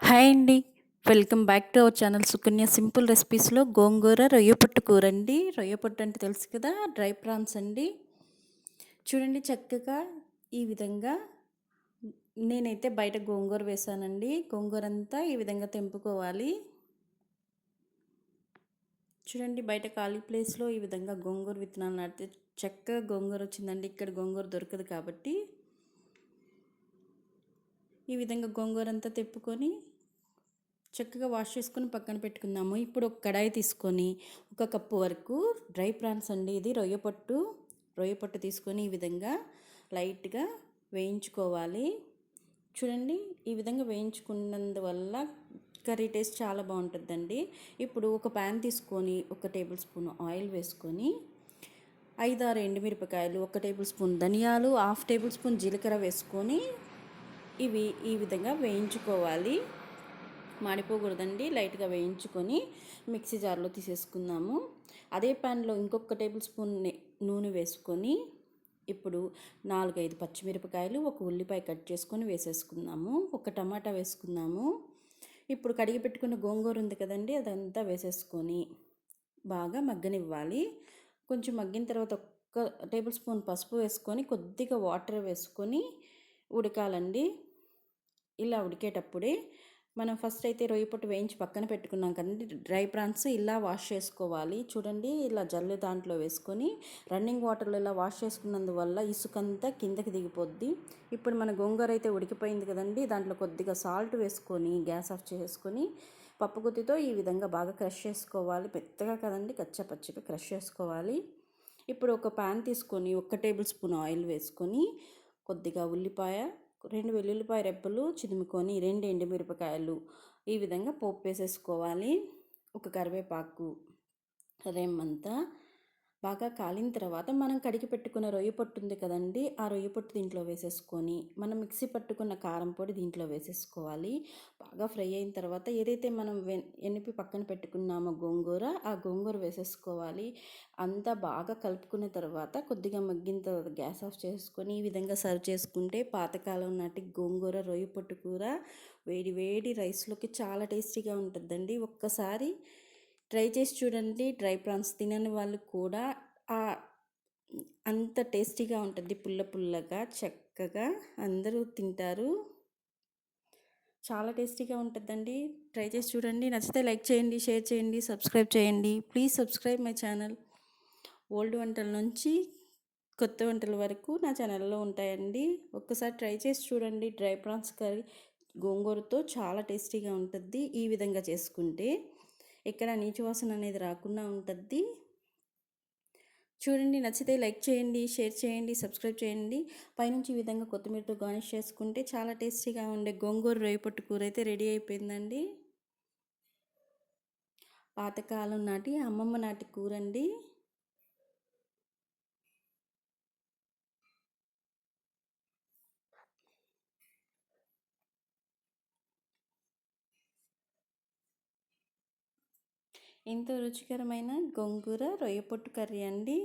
Hi అండి. Welcome back to our channel Sukanya simple రెసిపీస్లో గోంగూర రొయ్య పొట్టు కూర అండి. రొయ్య పొట్టు అంటే తెలుసు కదా డ్రై ప్రాన్స్ అండి. చూడండి చక్కగా ఈ విధంగా నేనైతే బయట గోంగూర వేసానండి. గోంగూర అంతా ఈ విధంగా తెంపుకోవాలి. చూడండి బయట ఖాళీ ప్లేస్లో ఈ విధంగా గోంగూర విత్తనాలు నాటితే చక్కగా గోంగూర వచ్చిందండి. ఇక్కడ గోంగూర దొరకదు కాబట్టి. ఈ విధంగా గోంగూర అంతా తెప్పుకొని చక్కగా వాష్ చేసుకొని పక్కన పెట్టుకుందాము. ఇప్పుడు ఒక కడాయి తీసుకొని ఒక కప్పు వరకు డ్రై ప్రాన్స్ అండి ఇది. రొయ్య పట్టు రొయ్య పట్టు తీసుకొని ఈ విధంగా లైట్గా వేయించుకోవాలి. చూడండి ఈ విధంగా వేయించుకున్నందువల్ల కర్రీ టేస్ట్ చాలా బాగుంటుందండి. ఇప్పుడు ఒక ప్యాన్ తీసుకొని ఒక టేబుల్ స్పూన్ ఆయిల్ వేసుకొని ఐదారు ఎండుమిరపకాయలు ఒక టేబుల్ స్పూన్ ధనియాలు హాఫ్ టేబుల్ స్పూన్ జీలకర్ర వేసుకొని ఇవి ఈ విధంగా వేయించుకోవాలి. మాడిపోకూడదండి. లైట్గా వేయించుకొని మిక్సీ జార్లో తీసేసుకుందాము. అదే ప్యాన్లో ఇంకొక టేబుల్ స్పూన్ నూనె వేసుకొని ఇప్పుడు నాలుగైదు పచ్చిమిరపకాయలు ఒక ఉల్లిపాయ కట్ చేసుకొని వేసేసుకుందాము. ఒక టమాటా వేసుకుందాము. ఇప్పుడు కడిగి పెట్టుకున్న గోంగూర ఉంది కదండి అదంతా వేసేసుకొని బాగా మగ్గనివ్వాలి. కొంచెం మగ్గిన తర్వాత ఒక్క టేబుల్ స్పూన్ పసుపు వేసుకొని కొద్దిగా వాటర్ వేసుకొని ఉడకాలండి. ఇలా ఉడికేటప్పుడే మనం ఫస్ట్ అయితే రొయ్య పొట్టు వేయించి పక్కన పెట్టుకున్నాం కదండి. డ్రై ప్రాన్స్ ఇలా వాష్ చేసుకోవాలి. చూడండి ఇలా జల్లు దాంట్లో వేసుకొని రన్నింగ్ వాటర్లో ఇలా వాష్ చేసుకున్నందువల్ల ఇసుకంతా కిందకి దిగిపోద్ది. ఇప్పుడు మన గోంగూర అయితే ఉడికిపోయింది కదండి. దాంట్లో కొద్దిగా సాల్ట్ వేసుకొని గ్యాస్ ఆఫ్ చేసుకొని పప్పు గుత్తితో ఈ విధంగా బాగా క్రష్ చేసుకోవాలి. పెద్దగా కదండి కచ్చపచ్చిగా క్రష్ చేసుకోవాలి. ఇప్పుడు ఒక ప్యాన్ తీసుకొని ఒక టేబుల్ స్పూన్ ఆయిల్ వేసుకొని కొద్దిగా ఉల్లిపాయ రెండు వెల్లుల్లిపాయ రెప్పలు చిదుముకొని రెండు ఎండుమిరపకాయలు. ఈ విధంగా పోపు వేసేసుకోవాలి. ఒక కరివేపాకు రెమ్మంతా బాగా కాలిన తర్వాత మనం కడిగి పెట్టుకున్న రొయ్య పొట్టు ఉంది కదండి ఆ రొయ్య పొట్టు దీంట్లో వేసేసుకొని మనం మిక్సీ పట్టుకున్న కారం పొడి దీంట్లో వేసేసుకోవాలి. బాగా ఫ్రై అయిన తర్వాత ఏదైతే మనం ఎనిపి పక్కన పెట్టుకున్నామో గోంగూర ఆ గోంగూర వేసేసుకోవాలి. అంతా బాగా కలుపుకున్న తర్వాత కొద్దిగా మగ్గిన తర్వాత గ్యాస్ ఆఫ్ చేసుకొని ఈ విధంగా సర్వ్ చేసుకుంటే పాతకాలం నాటి గోంగూర రొయ్య పొట్టు కూర వేడి వేడి రైస్లోకి చాలా టేస్టీగా ఉంటుందండి. ఒక్కసారి ట్రై చేసి చూడండి. డ్రై ప్రాన్స్ తినని వాళ్ళు కూడా అంత టేస్టీగా ఉంటుంది. పుల్ల పుల్లగా చక్కగా అందరూ తింటారు. చాలా టేస్టీగా ఉంటుందండి. ట్రై చేసి చూడండి. నచ్చితే లైక్ చేయండి షేర్ చేయండి సబ్స్క్రైబ్ చేయండి. Please subscribe my channel. Old వంటల నుంచి కొత్త వంటల వరకు నా ఛానల్లో ఉంటాయండి. ఒక్కసారి ట్రై చేసి చూడండి. డ్రై ప్రాన్స్ కర్రీ గోంగూరతో చాలా టేస్టీగా ఉంటుంది. ఈ విధంగా చేసుకుంటే ఎక్కడ నీచు వాసన అనేది రాకుండా ఉంటుంది చూడండి నచ్చితే లైక్ చేయండి షేర్ చేయండి సబ్స్క్రైబ్ చేయండి. పైనుంచి ఈ విధంగా కొత్తిమీరతో గార్నిష్ చేసుకుంటే చాలా టేస్టీగా ఉండే గోంగూర రొయ్యపట్టు కూర అయితే రెడీ అయిపోయిందండి. పాతకాలం నాటి అమ్మమ్మ నాటి కూర ఎంతో రుచికరమైన గోంగూర రొయ్య పొట్టు కర్రీ అండి.